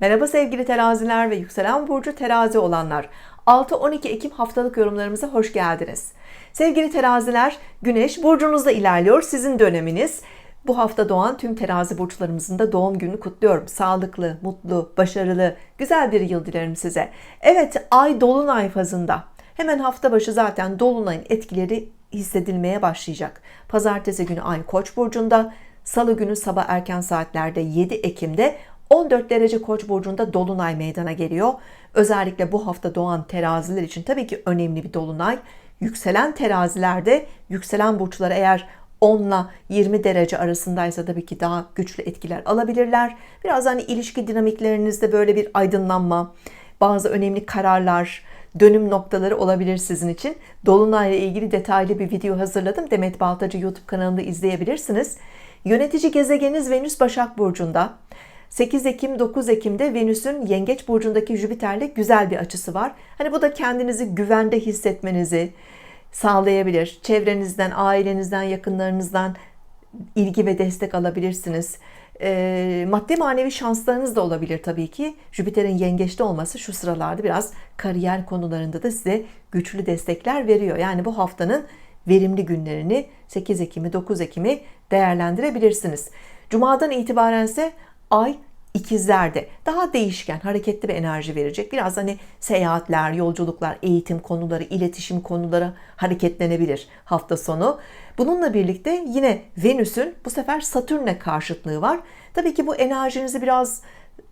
Merhaba sevgili teraziler ve yükselen burcu terazi olanlar. 6-12 Ekim haftalık yorumlarımıza hoş geldiniz. Sevgili teraziler, Güneş burcunuzda ilerliyor. Sizin döneminiz. Bu hafta doğan tüm terazi burçlarımızın da doğum gününü kutluyorum. Sağlıklı, mutlu, başarılı, güzel bir yıl dilerim size. Evet, ay dolunay fazında. Hemen hafta başı zaten dolunayın etkileri hissedilmeye başlayacak. Pazartesi günü ay Koç burcunda, Salı günü sabah erken saatlerde 7 Ekim'de 14 derece Koç burcunda dolunay meydana geliyor. Özellikle bu hafta doğan teraziler için tabii ki önemli bir dolunay. Yükselen terazilerde yükselen burçları eğer 10 ile 20 derece arasındaysa tabii ki daha güçlü etkiler alabilirler. Biraz hani ilişki dinamiklerinizde böyle bir aydınlanma, bazı önemli kararlar, dönüm noktaları olabilir sizin için. Dolunay ile ilgili detaylı bir video hazırladım. Demet Baltacı YouTube kanalında izleyebilirsiniz. Yönetici gezegeniniz Venüs Başak Burcu'nda. 8 Ekim 9 Ekim'de Venüs'ün Yengeç burcundaki Jüpiter'le güzel bir açısı var. Hani bu da kendinizi güvende hissetmenizi sağlayabilir. Çevrenizden, ailenizden, yakınlarınızdan ilgi ve destek alabilirsiniz. E, maddi manevi şanslarınız da olabilir tabii ki. Jüpiter'in yengeçte olması şu sıralarda biraz kariyer konularında da size güçlü destekler veriyor. Yani bu haftanın verimli günlerini 8 Ekim'i 9 Ekim'i değerlendirebilirsiniz. Cuma'dan itibaren ise ay ikizlerde daha değişken, hareketli bir enerji verecek. Biraz hani seyahatler, yolculuklar, eğitim konuları, iletişim konuları hareketlenebilir hafta sonu. Bununla birlikte yine Venüs'ün bu sefer Satürn'e karşıtlığı var. Tabii ki bu enerjinizi biraz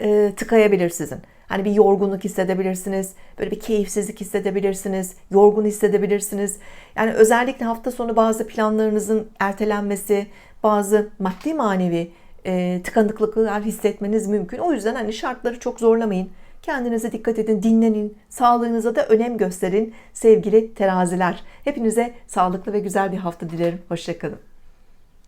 e, tıkayabilir sizin. Hani bir yorgunluk hissedebilirsiniz, böyle bir keyifsizlik hissedebilirsiniz, yorgun hissedebilirsiniz. Yani özellikle hafta sonu bazı planlarınızın ertelenmesi, bazı maddi manevi e, tıkanıklıklar hissetmeniz mümkün. O yüzden hani şartları çok zorlamayın. Kendinize dikkat edin, dinlenin, sağlığınıza da önem gösterin sevgili teraziler. Hepinize sağlıklı ve güzel bir hafta dilerim. Hoşçakalın.